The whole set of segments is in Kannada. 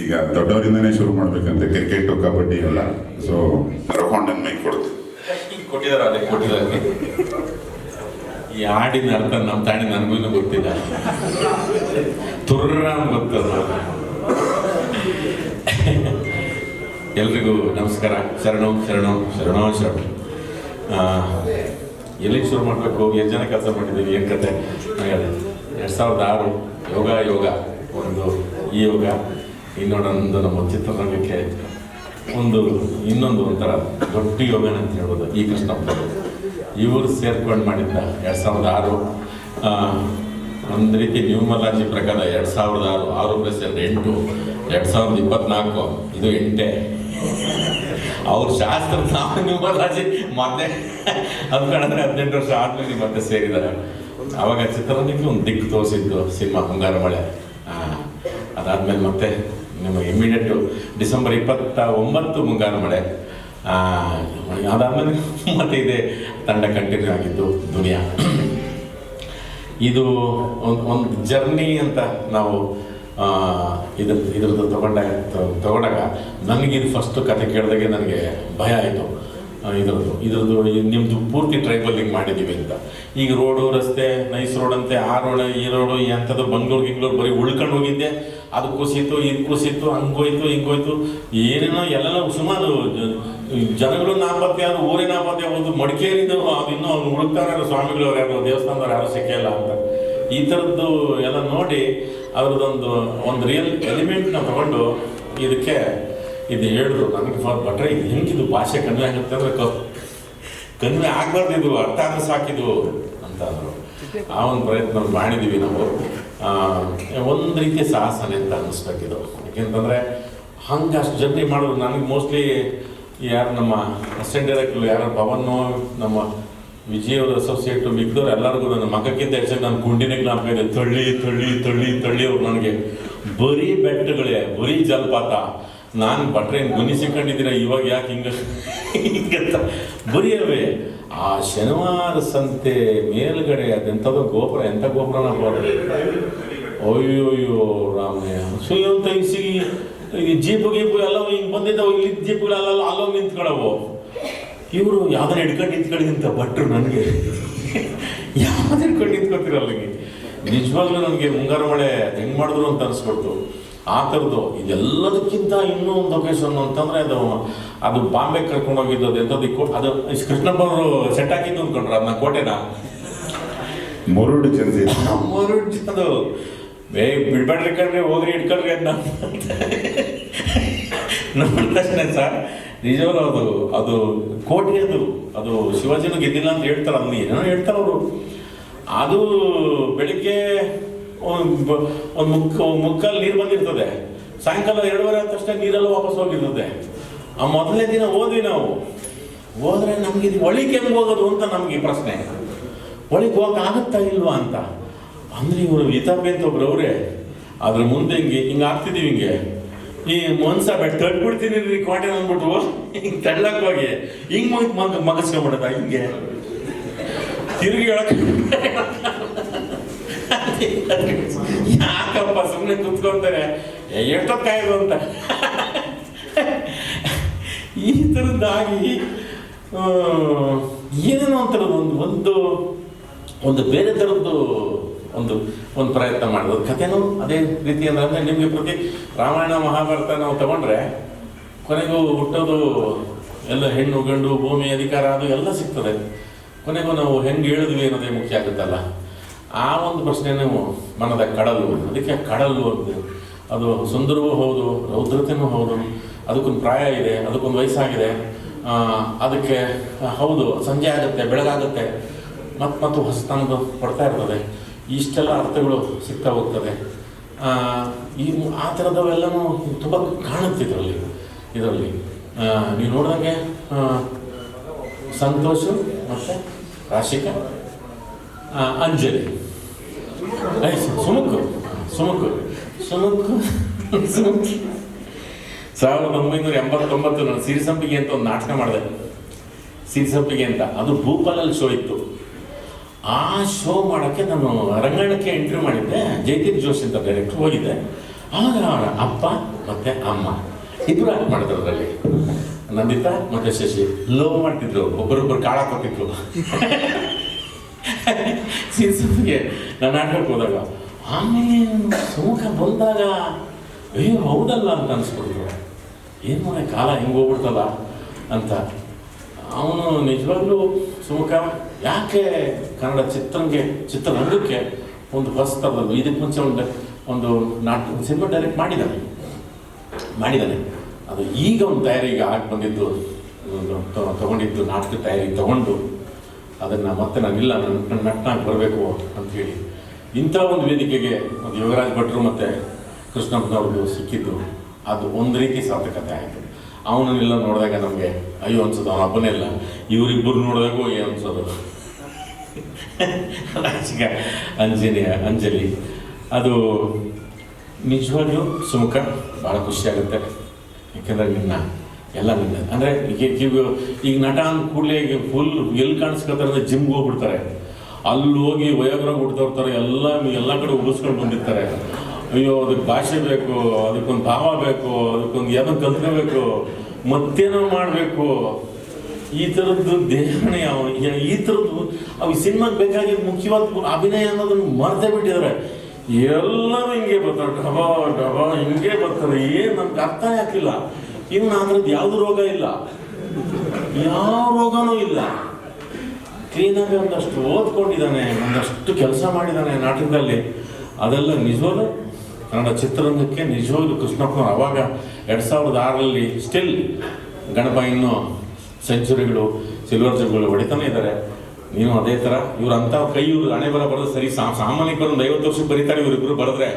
ಈಗ ದೊಡ್ಡವರಿಂದನೇ ಶುರು ಮಾಡ್ಬೇಕಂತೆ, ಕ್ರಿಕೆಟ್, ಕಬಡ್ಡಿ ಎಲ್ಲ. ಸೊ ರೊಕೊಂಡನ್ ಮೈ ಕೊಡ್ತು. ಕೊಟ್ಟಿದ್ದಾರೆ ಅದೇ ಈ ಹಾಡಿನ ಅರ್ಥ ನಮ್ಮ ತಾಣಿ ನನಗೂ ಗೊತ್ತಿಲ್ಲ. ತುರ್ರ ಗೊತ್ತದ ಎಲ್ರಿಗೂ ನಮಸ್ಕಾರ. ಶರಣು ಶರಣು, ಶರಣೋ, ಶರಣು. ಎಲ್ಲಿ ಶುರು ಮಾಡಬೇಕು? ಎಷ್ಟು ಜನ ಕೆಲಸ ಮಾಡಿದ್ದೀವಿ ಏನು ಕತೆ? ಎರಡು ಸಾವಿರದ ಆರು ಯೋಗ ಯೋಗ, ಒಂದು ಈ ಯೋಗ ಇನ್ನೊಂದೊಂದು ನಮ್ಮ ಚಿತ್ರರಂಗಕ್ಕೆ ಒಂದು ಇನ್ನೊಂದು ಒಂಥರ ದೊಡ್ಡ ಯೋಗನ ಅಂತ ಹೇಳ್ಬೋದು, ಈ ಕೃಷ್ಣಪ್ಪ ಇವರು ಸೇರ್ಕೊಂಡು ಮಾಡಿದ್ದ ಎರಡು ಸಾವಿರದ ಆರು ಒಂದು ರೀತಿ ನ್ಯೂಮಲಾಜಿ ಪ್ರಕಾರ ಎರಡು ಸಾವಿರದ ಆರು ಆರು ಪ್ಲಸ್ ಎರಡು ಎಂಟು, ಎರಡು ಸಾವಿರದ ಇಪ್ಪತ್ನಾಲ್ಕು, ಇದು ಎಂಟೇ. ಅವ್ರ ಶಾಸ್ತ್ರ ನಾವು ನ್ಯೂಮಲಾಜಿ ಮತ್ತೆ ಅಂದ್ಕೊಂಡ್ರೆ ಹದಿನೆಂಟು ವರ್ಷ ಆದ್ಮೇಲೆ ಮತ್ತೆ ಸೇರಿದ್ದಾರೆ. ಅವಾಗ ಚಿತ್ರರಂಗಕ್ಕೆ ಒಂದು ದಿಕ್ಕು ತೋರಿಸಿದ್ದು ಸಿನಿಮಾ ಮುಂಗಾರು ಮಳೆ ಅದಾದ್ಮೇಲೆ ಮತ್ತೆ ನಿಮಗೆ ಇಮಿಡಿಯೇಟು ಡಿಸೆಂಬರ್ ಇಪ್ಪತ್ತ ಒಂಬತ್ತು ಮುಂಗಾರು ಮಳೆ. ಅದಾದ್ಮೇಲೆ ಮತ್ತೆ ಇದೆ ತಂಡ ಕಂಟಿನ್ಯೂ ಆಗಿದ್ದು ದುನಿಯಾ. ಇದು ಒಂದು ಒಂದು ಜರ್ನಿ ಅಂತ ನಾವು ಇದ್ರ ಇದ್ರದ್ದು ತಗೊಂಡಾಗ ತಗೊಂಡಾಗ ನನಗಿದು ಫಸ್ಟ್ ಕತೆ ಕೇಳಿದಾಗೆ ನನಗೆ ಭಯ ಆಯಿತು. ಇದ್ರದ್ದು ಇದ್ರದ್ದು ನಿಮ್ಮದು ಪೂರ್ತಿ ಟ್ರೈಬಲಿಂಗ್ ಮಾಡಿದ್ದೀವಿ ಅಂತ. ಈಗ ರೋಡು ರಸ್ತೆ ನೈಸ್ ರೋಡ್ ಅಂತೆ, ಆ ರೋಡ್ ಈ ರೋಡು ಎಂಥದ್ದು ಬೆಂಗಳೂರು ಗಿಂಗ್ಳೂರು ಬರೀ ಉಳ್ಕೊಂಡು ಹೋಗಿದ್ದೆ. ಅದು ಕುಸಿತು ಇದು ಕುಸಿತು ಹಂಗೋಯ್ತು, ಹಿಂಗೋಯ್ತು. ಏನೇನೋ ಎಲ್ಲ ಸುಮಾರು ಜನಗಳು ನಾಪತ್ತೆ, ಅದು ಊರಿನ ನಾಪತ್ತೆ ಒಂದು ಮಡಿಕೇರಿದ್ದು ಅದು ಇನ್ನೂ ಅವ್ನು ಹುಡುಕ್ತಾನೆ ಸ್ವಾಮಿಗಳು ಅವ್ರು ಯಾರು, ದೇವಸ್ಥಾನದವ್ರು ಯಾರು ಸಿಕ್ಕಿಲ್ಲ ಅಂತ. ಈ ಥರದ್ದು ಎಲ್ಲ ನೋಡಿ ಅವ್ರದ್ದೊಂದು, ಒಂದು ರಿಯಲ್ ಎಲಿಮೆಂಟ್ನ ತಗೊಂಡು ಇದಕ್ಕೆ ಇದು ಹೇಳಿದ್ರು, ನನಗೆ ಬಟ್ರೆ ಇದು ಹೆಂಗಿದು? ಭಾಷೆ ಕನ್ವೆ ಆಗುತ್ತೆ ಅಂದರೆ ಕನ್ವೆ ಆಗ್ಬಾರ್ದು ಇದು, ಅರ್ಥ ಆದ್ರೆ ಸಾಕಿದು, ಅಂತ ಅಂದರು. ಆ ಒಂದು ಪ್ರಯತ್ನ ಮಾಡಿದ್ದೀವಿ ನಾವು. ಒಂದು ರೀತಿಯ ಸಾಹಸನೆ ಅಂತ ಅನ್ನಿಸ್ಬೇಕಿದು ಯಾಕೆಂತಂದ್ರೆ ಹಂಗೆ ಅಷ್ಟು ಜರ್ನಿ ಮಾಡೋದು ನನಗೆ ಮೋಸ್ಟ್ಲಿ ಯಾರು ನಮ್ಮ ಅಸಿಸ್ಟೆಂಟ್ ಡೈರೆಕ್ಟರ್ ಯಾರು ಪವನ್ನು ನಮ್ಮ ವಿಜಯ್ ಅವ್ರ ಅಸೋಸಿಯೇಟು ಮಿಕ್ದವ್ರು ಎಲ್ಲರಿಗೂ ನನ್ನ ಮಗಕ್ಕಿಂತ ಹೆಚ್ಚಾಗಿ ನಾನು ಗುಂಡಿನ ಜ್ಞಾಪಕ ಇದೆ. ತಳ್ಳಿ ತಳ್ಳಿ ತಳ್ಳಿ ತಳ್ಳಿ ಅವ್ರು ನನಗೆ ಬರೀ ಬೆಟ್ಟಗಳೇ, ಬರೀ ಜಲಪಾತ. ನಾನು ಬಟ್ರೆ ಗುಣಿಸಿಕೊಂಡಿದ್ದೀರ? ಇವಾಗ ಯಾಕೆ ಹಿಂಗ? ಹಿಂಗಂತ. ಬರೆಯವೇ ಆ ಶನಿವಾರ ಸಂತೆ ಮೇಲ್ಗಡೆ ಅದೆಂಥದೋ ಗೋಪುರ, ಎಂಥ ಗೋಪುರನ ಅಯ್ಯೋ ಅಯ್ಯೋಯ್ಯೋ ರಾಮಯ್ಯ ಸುಯ್ಯಂತ ಇಸಿ ಈ ಜೀಪು ಗೀಪು ಎಲ್ಲ ಹಿಂಗೆ ಬಂದಿದ್ದಾವೆ, ಇಲ್ಲಿ ಜೀಪುಗಳೆಲ್ಲ ಅಲ್ಲೋಗಿ ನಿಂತ್ಕೊಳ್ಳವು ಇವರು ಯಾವ್ದಾರು ಹಿಡ್ಕೊಂಡು ನಿಂತ್ಕೊಳ್ಳಿ ಅಂತ ಭಟ್ರು ನನಗೆ. ಯಾವ್ದು ಹಿಡ್ಕೊಂಡು ನಿಂತ್ಕೊತಿರಲ್ಲ ನನಗೆ ನಿಜವಾಗ್ಲೂ ನನಗೆ ಮುಂಗಾರು ಮಳೆ ಹೆಂಗೆ ಮಾಡಿದ್ರು ಅಂತ ಅನಿಸ್ಬಿಡ್ತು. ಆ ಥರದ್ದು ಇದೆಲ್ಲದಕ್ಕಿಂತ ಇನ್ನೂ ಒಂದು ಲೊಕೇಶನ್ ಅಂತಂದರೆ ಅದು ಅದು ಬಾಂಬೆ ಕರ್ಕೊಂಡು ಹೋಗಿದ್ದದ್ದು ಅದು ಎಂಥದ್ದು ಅದು ಕೃಷ್ಣಪ್ಪ ಅವರು ಸೆಟ್ ಹಾಕಿದ್ದು ಅಂದ್ಕೊಂಡ್ರೆ ಅದನ್ನ ಕೋಟೆನ? ಮುರುಡು ಚಂದ ಅದು ಬೇ ಬಿಡ್ಬೇಡ್ರಿ ಕಣ್ರಿ ಹೋಗ್ರಿ ಇಟ್ಕೊಳ್ರಿ ಅಂತ. ನಮ್ಮ ತಕ್ಷಣ ಸರ್ ನಿಜವಾಗ್ಲೂ ಅದು ಅದು ಕೋಟೆ ಅದು ಅದು ಶಿವಾಜಿನೂ ಗೆದ್ದಿಲ್ಲ ಅಂತ ಹೇಳ್ತಾರೆ ಅದನ್ನ ಏನೋ ಹೇಳ್ತಾರೆ ಅವರು. ಅದು ಬೆಳಿಗ್ಗೆ ಒಂದು ಮುಕ್ಕ ಮುಕ್ಕಲ್ಲಿ ನೀರು ಬಂದಿರ್ತದೆ. ಸಾಯಂಕಾಲ ಎರಡೂವರೆ ಆದ ತಕ್ಷಣ ನೀರೆಲ್ಲ ವಾಪಸ್ ಹೋಗಿರ್ತದೆ. ಆ ಮೊದಲನೇ ದಿನ ಹೋದ್ವಿ ನಾವು. ಹೋದ್ರೆ ನಮ್ಗೆ ಇದು ಒಳಿಗೆ ಹೆಂಗೆ ಹೋಗೋದು ಅಂತ ನಮಗೆ ಪ್ರಶ್ನೆ. ಒಳಗೆ ಹೋಗಕ್ ಆಗುತ್ತಾ ಇಲ್ವಾ ಅಂತ. ಅಂದ್ರೆ ಇವರು ವಿತಾಪೆ ಅಂತ ಒಬ್ರು ಅವರೇ, ಅದ್ರ ಮುಂದೆ ಹಿಂಗೆ ಹಿಂಗೆ ಆಗ್ತಿದೀವಿ ಹಿಂಗೆ. ಈ ಮನ್ಸ ಬೆಟ್ಟ ತಡ್ಬಿಡ್ತೀನಿ ರೀ ಕೋಟೆ ಅಂದ್ಬಿಟ್ಟು, ಹಿಂಗೆ ತಳ್ಳಕ್ ಹೋಗಿ, ಹಿಂಗ್ ಮಗ, ಮಗಸ್ಕೊಂಡ್ಬಿಡದ ಹಿಂಗೆ. ತಿರುಗಿ ಹೇಳಕ್ ಯಾಕಪ್ಪ ಸುಮ್ಮನೆ ಕುತ್ಕೊಂತಾರೆ? ಎಷ್ಟೊತ್ತಾಯ್ತು ಅಂತ. ಈ ಥರದ್ದಾಗಿ ಏನೇನೋ ಒಂಥರ ಒಂದು ಒಂದು ಒಂದು ಬೇರೆ ಥರದ್ದು ಒಂದು ಒಂದು ಪ್ರಯತ್ನ ಮಾಡೋದು ಕಥೆನೂ ಅದೇ ರೀತಿ ಅಂದ್ರೆ ನಿಮಗೆ ಪ್ರತಿ ರಾಮಾಯಣ, ಮಹಾಭಾರತ ನಾವು ತಗೊಂಡ್ರೆ, ಕೊನೆಗೂ ಹುಟ್ಟೋದು ಎಲ್ಲ ಹೆಣ್ಣು, ಗಂಡು, ಭೂಮಿ, ಅಧಿಕಾರ, ಅದು ಎಲ್ಲ ಸಿಗ್ತದೆ. ಕೊನೆಗೂ ನಾವು ಹೆಂಗೆ ಹೇಳಿದ್ವಿ ಅನ್ನೋದೇ ಮುಖ್ಯ ಆಗುತ್ತಲ್ಲ. ಆ ಒಂದು ಪ್ರಶ್ನೆ ನಾವು ಮನದ ಕಡಲು ಅದಕ್ಕೆ ಕಡಲು ಅಂತ. ಅದು ಸುಂದರವೂ ಹೌದು ರೌದ್ರತೆಯೂ ಹೌದು, ಅದಕ್ಕೊಂದು ಪ್ರಾಯ ಇದೆ, ಅದಕ್ಕೊಂದು ವಯಸ್ಸಾಗಿದೆ. ಅದಕ್ಕೆ ಹೌದು, ಸಂಜೆ ಆಗುತ್ತೆ, ಬೆಳಗಾಗುತ್ತೆ. ಮತ್ತು ಮತ್ತು ಹೊಸತನದು ಕೊಡ್ತಾ ಇರ್ತದೆ. ಇಷ್ಟೆಲ್ಲ ಅರ್ಥಗಳು ಸಿಗ್ತಾ ಹೋಗ್ತದೆ. ಈ ಆ ಥರದವೆಲ್ಲನೂ ತುಂಬ ಕಾಣುತ್ತೆ ಇದರಲ್ಲಿ. ಇದರಲ್ಲಿ. ನೀವು ನೋಡಿದಂಗೆ ಸಂತೋಷ್ ಮತ್ತು ರಾಶಿಕ ಅಂಜಲಿ. ಐ, ಸು- ಸುಮುಖು ಸುಮುಖು ಸುಮುಖು ಸುಮುಖು ಸಾವಿರದ ಒಂಬೈನೂರ ಎಂಬತ್ತೊಂಬತ್ತು ನಾನು ಸಿರಿಸಂಪಿಗೆ ಅಂತ ಒಂದು ನಾಟಕ ಮಾಡಿದೆ. ಸಿರಿಸಂಪಿಗೆ ಅಂತ ಅದು ಭೂಪಾಲಲ್ಲಿ ಶೋ ಇತ್ತು. ಆ ಶೋ ಮಾಡೋಕ್ಕೆ ನಾನು ರಂಗಣಕ್ಕೆ ಎಂಟ್ರಿ ಮಾಡಿದ್ದೆ. ಜೈತೀರ್ ಜೋಶಿ ಅಂತ ಡೈರೆಕ್ಟರ್ ಹೋಗಿದ್ದೆ. ಆಗ ಅಪ್ಪ ಮತ್ತು ಅಮ್ಮ ಇಬ್ಬರು ಆಕ್ಟ್ ಮಾಡಿದ್ರು ಅದರಲ್ಲಿ. ನಂದಿತಾ ಮತ್ತು ಶಶಿ. ಲವ್ ಮಾಡ್ತಿದ್ರು. ಒಬ್ಬರೊಬ್ಬರು ಕಾಳ ಕೊಟ್ಟಿದ್ರು. ಸೀಸನ್ಗೆ ನಾನು ನಾಟಕಕ್ಕೆ ಹೋದಾಗ, ಆಮೇಲೆ ಸುಮುಖ ಬಂದಾಗ, ಅಯ್ಯೋ, ಹೌದಲ್ಲ ಅಂತ ಅನ್ಸ್ಬಿಡ್ತು. ಏನು ಮಾಡ ಕಾಲ ಹಿಂಗೆ ಹೋಗ್ಬಿಡ್ತಲ್ಲ ಅಂತ. ಅವನು ನಿಜವಾಗ್ಲೂ ಸುಮುಖ ಯಾಕೆ ಕನ್ನಡ ಚಿತ್ರಂಗೆ, ಚಿತ್ರರಂಗಕ್ಕೆ ಒಂದು ಹೊಸ ಥರದ್ದು, ಇದಕ್ಕೆ ಮುಂಚೆ ಒಂದು ಒಂದು ನಾಟಕ ಸಿನಿಮಾ ಡೈರೆಕ್ಟ್ ಮಾಡಿದ್ದಾನೆ. ಮಾಡಿದ್ದಾನೆ. ಅದು ಈಗ ಒಂದು ತಯಾರಿಗೆ ಆಗಿ ಬಂದಿದ್ದು ತಗೊಂಡಿದ್ದು ನಾಟಕ ತಯಾರಿ ತಗೊಂಡು ಅದನ್ನು ಮತ್ತೆ ನಾನಿಲ್ಲ ನನ್ನ ನಟ್ನಾಗಿ ಬರಬೇಕು ಹೇಳಿ. ಇಂಥ ಒಂದು ವೇದಿಕೆಗೆ ಒಂದು ಯೋಗರಾಜ್ ಭಟ್ರು ಮತ್ತು ಕೃಷ್ಣಪ್ಪನವ್ರದ್ದು ಸಿಕ್ಕಿದ್ದು, ಅದು ಒಂದು ರೀತಿ ಸಾರ್ಥಕತೆ ಆಯಿತು. ಅವನನ್ನೆಲ್ಲ ನೋಡಿದಾಗ ನಮಗೆ, ಅಯ್ಯೋ ಅನ್ಸೋದು ಅವನ ಹಬ್ಬನೇ ಇಲ್ಲ. ಇವರಿಬ್ಬರು ನೋಡಿದಾಗ ಏನು ಅನ್ಸೋದು? ಅಂಜನೇಯ ಅಂಜಲಿ. ಅದು ನಿಜವಾಗ್ಲೂ ಸುಮುಖ ಭಾಳ ಖುಷಿಯಾಗುತ್ತೆ ಯಾಕೆಂದರೆ ನಿನ್ನ ಎಲ್ಲ ಬಂದಿದೆ. ಅಂದರೆ ಈಗ ಈಗ ನಟ ಅಂದ ಕೂಡಲೇ ಈಗ ಫುಲ್ ಎಲ್ಲಿ ಕಾಣಿಸ್ಕೊತಾರೆ ಅಂದರೆ ಜಿಮ್ಗೆ ಹೋಗ್ಬಿಡ್ತಾರೆ. ಅಲ್ಲಿ ಹೋಗಿ ವಯೋಗ್ರ ಇರ್ತಾರೆ ಎಲ್ಲ ಎಲ್ಲ ಕಡೆ ಉಗಿಸ್ಕೊಂಡು ಬಂದಿರ್ತಾರೆ. ಅಯ್ಯೋ ಅದಕ್ಕೆ ಭಾಷೆ ಬೇಕು, ಅದಕ್ಕೊಂದು ಭಾವ ಬೇಕು, ಅದಕ್ಕೊಂದು ಏನೋ ಕಲ್ತ್ಕೋಬೇಕು ಮತ್ತೇನೋ ಮಾಡಬೇಕು. ಈ ಥರದ್ದು ದೇಹನೇ ಯಾವ ಈ- ಥರದ್ದು ಅವು ಸಿನಿಮಾಗೆ ಬೇಕಾಗಿದ್ದು ಮುಖ್ಯವಾದ ಅಭಿನಯ ಅನ್ನೋದನ್ನು ಮರ್ತೇ ಬಿಟ್ಟಿದ್ದಾರೆ ಎಲ್ಲರೂ ಹಿಂಗೆ ಬರ್ತಾರೆ. ಡಬಾ ಡಬಾ ಹಿಂಗೆ ಬರ್ತಾರೆ. ಏನು ನಮ್ಗೆ ಅರ್ಥ ಆಗ್ತಿಲ್ಲ. ಇನ್ನು ನಾನು ಯಾವುದು ರೋಗ ಇಲ್ಲ? ಯಾವ ರೋಗನೂ ಇಲ್ಲ. ಕ್ಲೀನಾಗಿ ಒಂದಷ್ಟು ಓದ್ಕೊಂಡಿದ್ದಾನೆ, ಒಂದಷ್ಟು ಕೆಲಸ ಮಾಡಿದ್ದಾನೆ ನಾಟಕದಲ್ಲಿ. ಅದೆಲ್ಲ ನಿಜವಾಗ್ಲೂ ಕನ್ನಡ ಚಿತ್ರರಂಗಕ್ಕೆ ನಿಜವಾಗ್ಲೂ ಕೃಷ್ಣಪ್ಪನವ್ರು ಅವಾಗ ಎರಡು ಸಾವಿರದ ಆರರಲ್ಲಿ ಸ್ಟಿಲ್ ಗಣಪ ಇನ್ನೂ ಸೆಂಚುರಿಗಳು ಸಿಲ್ವರ್ ಜಗಳು ಹೊಡಿತಾನೆ ಇದ್ದಾರೆ. ನೀನು ಅದೇ ಥರ ಇವ್ರು ಅಂತ ಕೈ ಇವ್ರು ಹಣೆ ಬರ ಬರೋದು ಸರಿ ಸಾಮಾನ್ಯಕ್ಕೆ ಒಂದು ಐವತ್ತು ವರ್ಷಕ್ಕೆ ಬರೀತಾರೆ ಇವರಿಬ್ಬರು ಬರೆದ್ರೆ.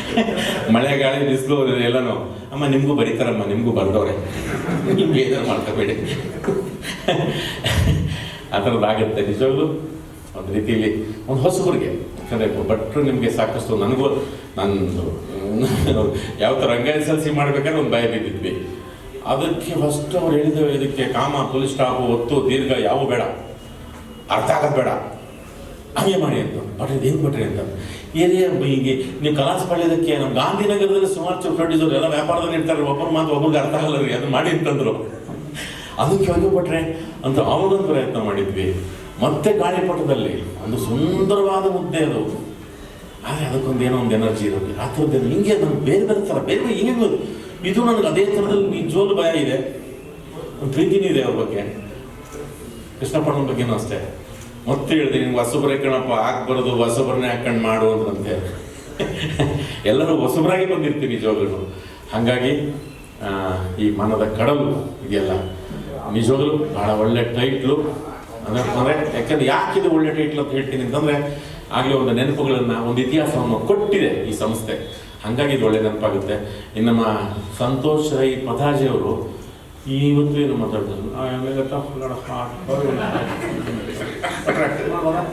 ಮಳೆ ಗಾಳಿ ಬಿಸಿಲು, ಎಲ್ಲನೂ. ಅಮ್ಮ, ನಿಮಗೂ ಬರೀತಾರಮ್ಮ, ನಿಮಗೂ ಬರ್ದವ್ರೆ ನಿಮ್ಗೆ ಏನಾರು ಮಾಡ್ಕೋಬೇಡಿ. ಆ ಥರದ್ದಾಗುತ್ತೆ ನಿಜವಾಗ್ಲೂ. ಒಂದು ರೀತಿಯಲ್ಲಿ ಒಂದು ಹೊಸಬರಿಗೆ ಯಾಕಂದರೆ ಭಟ್ರು ನಿಮಗೆ ಸಾಕಷ್ಟು ನನಗೂ, ನಂದು, ಯಾವ ಥರ ರಂಗ ಎಸ್ ಎಲ್ ಸಿ ಮಾಡ್ಬೇಕಾದ್ರೆ ಒಂದು ಭಯ ಬಿದ್ದಿದ್ವಿ. ಅದಕ್ಕೆ ಫಸ್ಟ್ ಅವ್ರು ಹೇಳಿದ್ರು ಇದಕ್ಕೆ ಕಾಮ ಪೊಲೀಸ್ ಸ್ಟಾಪು ಒತ್ತು, ದೀರ್ಘ, ಯಾವ ಬೇಡ. ಅರ್ಥ ಆಗೋದು ಬೇಡ. ಹಂಗೆ ಮಾಡಿ ಅಂತ. ಬಟ್ರೆ ಏನು ಬಟ್ರೆ ಅಂತ. ಏರಿಯಾ ಹೀಗೆ ನೀವು ಕಲಾಸ್ ಪಡೆಯೋದಕ್ಕೆ ನಮ್ಮ ಗಾಂಧಿನಗರದಲ್ಲಿ ಸುಮಾರು ಚೌಕಟ್ಟಿದ್ರು ಎಲ್ಲ ವ್ಯಾಪಾರದಲ್ಲಿ ಇರ್ತಾರೆ. ಒಬ್ಬರು ಮಾತು ಒಬ್ಬರಿಗೆ ಅರ್ಥ ಆಗಲ್ಲ ರೀ ಅದು ಮಾಡಿ ಅಂತಂದ್ರು. ಅದಕ್ಕೆ ಹೋಗಿ ಕೊಟ್ರೆ ಅಂತ ಅವಾಗೊಂದು ಪ್ರಯತ್ನ ಮಾಡಿದ್ವಿ. ಮತ್ತೆ ಗಾಳಿಪಟದಲ್ಲಿ ಒಂದು ಸುಂದರವಾದ ಮುದ್ದೆ ಅದು. ಆದರೆ ಅದಕ್ಕೊಂದು ಏನೋ ಒಂದು ಎನರ್ಜಿ ಇರುತ್ತೆ. ಆ ಥರದ್ದು ಹಿಂಗೆ ನಮ್ಗೆ ಬೇರೆ ಬೇರೆ ಥರ, ಬೇರೆ ಹಿಂಗೆ ಇದು ನನಗೆ ಅದೇ ಥರದಲ್ಲಿ ನಿಜವಾಗ್ಲೂ ಭಯ ಇದೆ. ಒಂದು ಪ್ರೀತಿನೂ ಇದೆ ಅವ್ರ ಬಗ್ಗೆ. ಕೃಷ್ಣಪ್ಪನ ಬಗ್ಗೆನೂ ಅಷ್ಟೇ. ಮತ್ತೆ ಹೇಳಿದೆ ನಿಮ್ಗೆ ಹೊಸಬ್ರೆ ಕಣಪ್ಪ ಹಾಕ್ಬಾರ್ದು ಹೊಸಬ್ರನ್ನೇ ಹಾಕೊಂಡು ಮಾಡು ಅಂತಂತೆ ಎಲ್ಲರೂ ಹೊಸಬ್ರಾಗಿ ಬಂದಿರ್ತೀವಿ ನಿಜವಾಗ್ಲೂ. ಹಾಗಾಗಿ ಈ ಮನದ ಕಡಲು ಇದೆಯಲ್ಲ, ನಿಜವಾಗ್ಲು ಬಹಳ ಒಳ್ಳೆ ಟೈಟ್ಲು ಅಂದರೆ ಯಾಕಂದ್ರೆ ಯಾಕೆ ಇದು ಒಳ್ಳೆ ಟೈಟ್ಲ್ ಅಂತ ಹೇಳ್ತೀನಿ ಅಂತಂದರೆ, ಆಗಲೇ ಒಂದು ನೆನಪುಗಳನ್ನು, ಒಂದು ಇತಿಹಾಸವನ್ನು ಕೊಟ್ಟಿದೆ ಈ ಸಂಸ್ಥೆ. ಹಾಗಾಗಿ ಇದು ಒಳ್ಳೆ ನೆನಪಾಗುತ್ತೆ. ಇನ್ನು ನಮ್ಮ ಸಂತೋಷ್ ರೈ ಪತಾಜಿ ಇವತ್ತು ಏನು ಮಾತಾಡ್ತಾರೆ ಆಮೇಲೆ ತ- ನೋಡು, ಆ,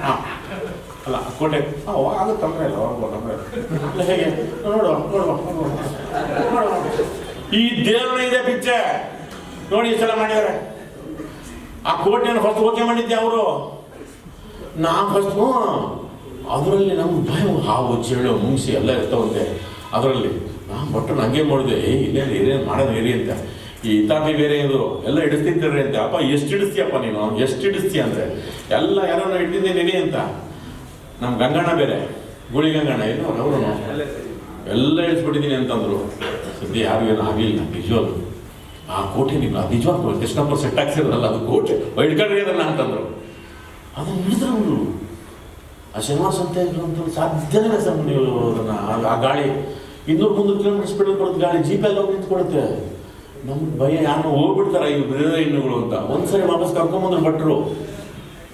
ಹಾ. ಅಲ್ಲ ಕೋಟೆ. ಹಾಂ ಅದು ತೊಂದರೆ ಇಲ್ಲ ಹೋಗ್ಬೋದು ತೊಂದರೆ ಇಲ್ಲ. ಹೇಗೆ? ನೋಡು ನೋಡುವ ನೋಡುವ. ಈ ದೇವರ ಇದೆ ಪಿಚ್ಚೆ. ನೋಡಿ ಇಷ್ಟೆಲ್ಲ ಮಾಡಿದ್ದಾರೆ. ಆ ಕೋಟೆಯನ್ನು ಫಸ್ಟ್ ಓಕೆ ಮಾಡಿದ್ದೆ ಅವರು. ನಾ ಫಸ್ಟ್ ಅದರಲ್ಲಿ ನಮ್ಮ ಭಯ ಹಾವು ಚೇಳು ಮುಂಗಿಸಿ ಎಲ್ಲ ಇರ್ತಾವಂತೆ. ಅದರಲ್ಲಿ ನಾ ಬಟ್ ನಂಗೆ ಮಾಡಿದೆ. ಏ ಇಲ್ಲೇ ಏನೇನು ಮಾಡೋದು ಇರಿ ಅಂತ. ಈ ತಾಪಿ ಬೇರೆ ಇದು ಎಲ್ಲ ಇಡಿಸ್ತಿದ್ದಾರೆ ಅಂತ. ಅಪ್ಪ, ಎಷ್ಟು ಹಿಡಿಸ್ತೀಯಪ್ಪ ನೀನು? ಎಷ್ಟು ಹಿಡಿಸ್ತೀಯ ಅಂತೆ ಎಲ್ಲ ಇಟ್ಟಿದ್ದೀನಿ ಇರಿ ಅಂತ. ನಮ್ಮ ಗಂಗಣ್ಣ ಬೇರೆ. ಗುಳಿ ಗಂಗಣ್ಣ, ಏನು? ಅವರು ಎಲ್ಲ ಇಳಿಸ್ಬಿಟ್ಟಿದ್ದೀನಿ ಅಂತಂದ್ರು. ಸದ್ಯ ಯಾರು ಏನು ಆಗಿಲ್ಲ ನಿಜವಾಗ್ಲು. ಆ ಕೋಟೆ ನಿಮ್ಮ ನಿಜವಾಗ್ಲು ಕೃಷ್ಣಪ್ಪ ಸೆಟ್ ಹಾಕ್ಸಿದ್ರಲ್ಲ, ಅದು ಕೋಟೆ. ಹೊಯ್ಡ್ಕೊಂಡ್ರಿ ಅದನ್ನ ಅಂತಂದ್ರು. ಅದನ್ನು ಹಿಡಿದ್ರು ಅವರು. ಆ ಶನಿವಾರ ಸಂತೆ ಅಂತ ಸಾಧ್ಯನೇ ಸರ್ ನೀವು ಅದನ್ನ. ಆ- ಗಾಳಿ. ಇನ್ನೂರು ಮುನ್ನೂರು ಕಿಲೋಮೀಟರ್ ಸ್ಪೀಡಲ್ಲಿ ಬರುತ್ತೆ ಗಾಳಿ. ಜೀಪ್ ಎಲ್ಲ ಹೋಗಿ ನಿಂತ್ಕೊಡುತ್ತೆ. ನಮ್ಗೆ ಭಯ ಯಾರು ಹೋಗ್ಬಿಡ್ತಾರ ಈ ಬಿರದ ಹೆಣ್ಣುಗಳು ಅಂತ. ಒಂದ್ಸರಿ ವಾಪಸ್ ಕರ್ಕೊಂಬಂದ್ರು ಭಟ್ರು.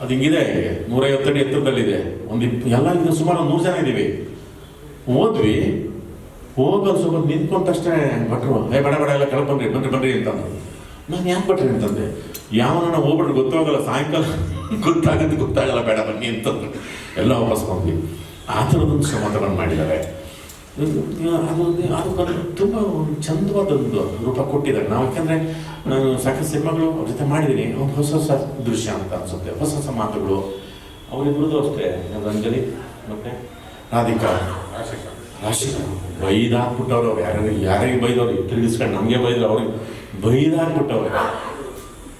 ಅದು ಹಿಂಗಿದೆ ನೂರೈವತ್ತು ಅಡಿ ಎತ್ತರದಲ್ಲಿದೆ. ಒಂದು ಇಪ್ಪ ಎಲ್ಲ ಇದು ಸುಮಾರು ನೂರು ಜನ ಇದ್ದೀವಿ ಹೋದ್ವಿ. ಹೋಗಲ್ ಸ್ವಲ್ಪ ನಿಂತ್ಕೊಂಡ ತಕ್ಷಣ ಭಟ್ರು, ಏ, ಬಡ ಬಡ, ಎಲ್ಲ ಕಳ್ಕೊಂಡ್ರಿ ಬನ್ರಿ ಬನ್ರಿ ಅಂತಂದ್ರು ನಾನು ಯಾಕೆ ಭಟ್ರಿ ಅಂತಂದೆ. ಯಾವನ ಹೋಗ್ಬಿಟ್ರೆ ಗೊತ್ತಾಗಲ್ಲ ಸಾಯಂಕಾಲ ಗೊತ್ತಾಗುತ್ತೆ, ಗೊತ್ತಾಗಲ್ಲ, ಬೇಡ, ಬನ್ನಿ ಅಂತಂದ್ರು ಎಲ್ಲ ವಾಪಸ್ ಬಂದ್ವಿ. ಆ ಥರದೊಂದು ಸಮಾಧಾನ ಮಾಡಿದ್ದಾರೆ. ಅದು ತುಂಬಾ ತುಂಬ ಒಂದು ಚಂದವಾದೊಂದು ರೂಪ ಕೊಟ್ಟಿದ್ದಾರೆ. ನಾವು ಯಾಕೆಂದರೆ ನಾನು ಸಾಕಷ್ಟು ಸಿನಿಮಾಗಳು ಅವ್ರ ಜೊತೆ ಮಾಡಿದ್ದೀನಿ. ಒಂದು ಹೊಸ ಹೊಸ ದೃಶ್ಯ ಅಂತ ಅನಿಸುತ್ತೆ. ಹೊಸ ಹೊಸ ಮಾತುಗಳು. ಅವರಿಬ್ಬರದು ಅಷ್ಟೇ. ರಂಜಲಿ ಮತ್ತು ರಾಧಿಕಾ. ರಾಶಿ ಬೈದಾಕ್ಬಿಟ್ಟವ್ರು ಅವ್ರು. ಯಾರು ಯಾರಿಗೆ ಬೈದವ್ರು? ತಿಳಿಸ್ಕೊಂಡು ನಮಗೆ ಬೈದ್ರು. ಅವ್ರಿಗೆ ಬೈದಾಕ್ಬಿಟ್ಟವ್ರೆ.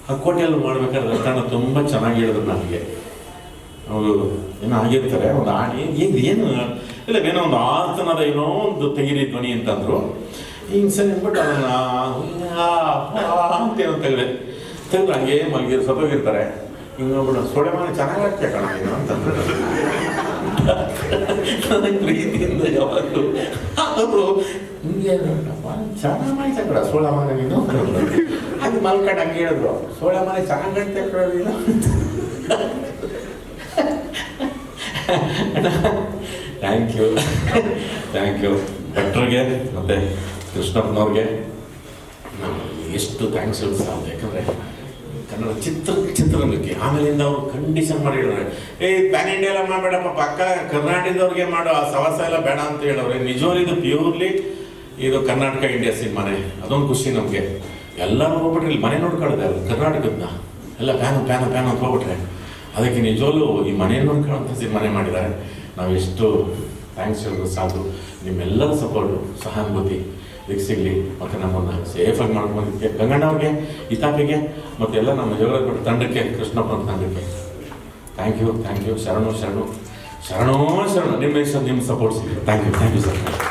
ಆ ಕೋಟೆಯಲ್ಲಿ ಮಾಡ್ಬೇಕಾದ್ರೆ ಕಾರಣ ತುಂಬ ಚೆನ್ನಾಗಿ ಹೇಳಿದ್ರು ನನಗೆ ಅವರು ಏನೋ ಆಗಿರ್ತಾರೆ ಒಂದು ಆಡಿ ಏನು ಏನು ಇಲ್ಲ ಏನೋ ಒಂದು ಆರ್ತನದ ಏನೋ ಒಂದು ತೆಗಿರಿ ಧ್ವನಿ ಅಂತಂದ್ರು. ಹಿಂಗೆ ಸರಿ ಅಂದ್ಬಿಟ್ಟು ಅದನ್ನ ಅಂತ ಏನೋ ತೆಗೆದೆ. ತೆಗೆದು ಹಂಗೆ ಮಲಗಿರ್ ಸತ್ತೋಗಿರ್ತಾರೆ. ಹಿಂಗೆ ನೋಡ್ಬಿಟ್ಟು ಸೊಳೆ ಮನೆ ಚೆನ್ನಾಗಿ ಆಗ್ತೇ ಕಣ ಏನು ಅಂತಂದ್ರು ನನಗೆ ಪ್ರೀತಿಯಿಂದ ಯಾವಾಗಲೂ ಅವರು ಚೆನ್ನಾಗಿ ಮಾಡಿ ಕಡ ಸೋಳ ಮನೆ ನೀನು. ಅದು ಮಲ್ಕಂಡು ಹಂಗೆ ಹೇಳಿದ್ರು. ಸೋಳ ಮನೆ ಚೆನ್ನಾಗಿ ಕಡ ನೀನು. ಥ್ಯಾಂಕ್ ಯು ಥ್ಯಾಂಕ್ ಯು ಭಟ್ರಿಗೆ ಮತ್ತು ಕೃಷ್ಣಪ್ಪನವ್ರಿಗೆ. ಎಷ್ಟು ಥ್ಯಾಂಕ್ಸ್ ಹೇಳ್ತಾರೆ ಅವ್ರು ಯಾಕಂದರೆ ಕನ್ನಡ ಚಿತ್ರ, ಚಿತ್ರರಂಗಕ್ಕೆ ಆಮೇಲಿಂದ ಅವರು ಕಂಡೀಷನ್ ಮಾಡಿ ಹೇಳಿದ್ರೆ ಏ ಪ್ಯಾನ್ ಇಂಡಿಯಾ ಎಲ್ಲ ಮಾಡಬೇಡಪ್ಪ, ಪಕ್ಕ ಕರ್ನಾಟಕದವ್ರಿಗೆ ಮಾಡೋ, ಆ ಸವಾಸ ಎಲ್ಲ ಬೇಡ ಅಂತ ಹೇಳವ್ರೆ ನಿಜವಾಗಿ ಇದು ಪ್ಯೂರ್ಲಿ ಇದು ಕರ್ನಾಟಕ ಇಂಡಿಯಾ ಸಿನಿಮಾನೇ. ಅದೊಂದು ಖುಷಿ ನಮಗೆ. ಎಲ್ಲರೂ ಹೋಗ್ಬಿಟ್ರೆ ಇಲ್ಲಿ ಮನೆ ನೋಡ್ಕೊಳ್ಳೋದೆ ಅವರು ಕರ್ನಾಟಕದನ್ನ ಎಲ್ಲ ಪ್ಯಾನು ಪ್ಯಾನು ಪ್ಯಾನು ಅಂತ ಹೋಗ್ಬಿಟ್ರೆ. ಅದಕ್ಕೆ ನಿಜವಾಗ್ಲೂ ಈ ಮನೆ ನೋಡ್ಕೊಳ್ಳೋಂಥ ಸಿನಿಮಾನೇ ಮಾಡಿದ್ದಾರೆ. ನಾವು ಎಷ್ಟು ಥ್ಯಾಂಕ್ಸ್ ಹೇಳೋದು ಸಾಧು ನಿಮ್ಮೆಲ್ಲರ ಸಪೋರ್ಟು ಸಹಾನುಭೂತಿ ಇದಕ್ಕೆ ಸಿಗಲಿ. ಮತ್ತು ನಮ್ಮನ್ನು ಸೇಫಾಗಿ ಮಾಡ್ಕೊಂಡಿದ್ದಕ್ಕೆ ಗಂಗಣ್ಣವ್ರಿಗೆ ಇತಾಪಿಗೆ ಮತ್ತು ಎಲ್ಲ ನಮ್ಮ ಜಗಳ ತಂಡಕ್ಕೆ ಕೃಷ್ಣಪ್ಪನ ತಂಡಕ್ಕೆ. ಥ್ಯಾಂಕ್ ಯು ಥ್ಯಾಂಕ್ ಯು ಶರಣು ಶರಣು. ಶರಣೋ, ಶರಣು. ನಿಮ್ಮ ನಿಮ್ಮ ಸಪೋರ್ಟ್ ಸಿಗಲಿ thank you thank you sir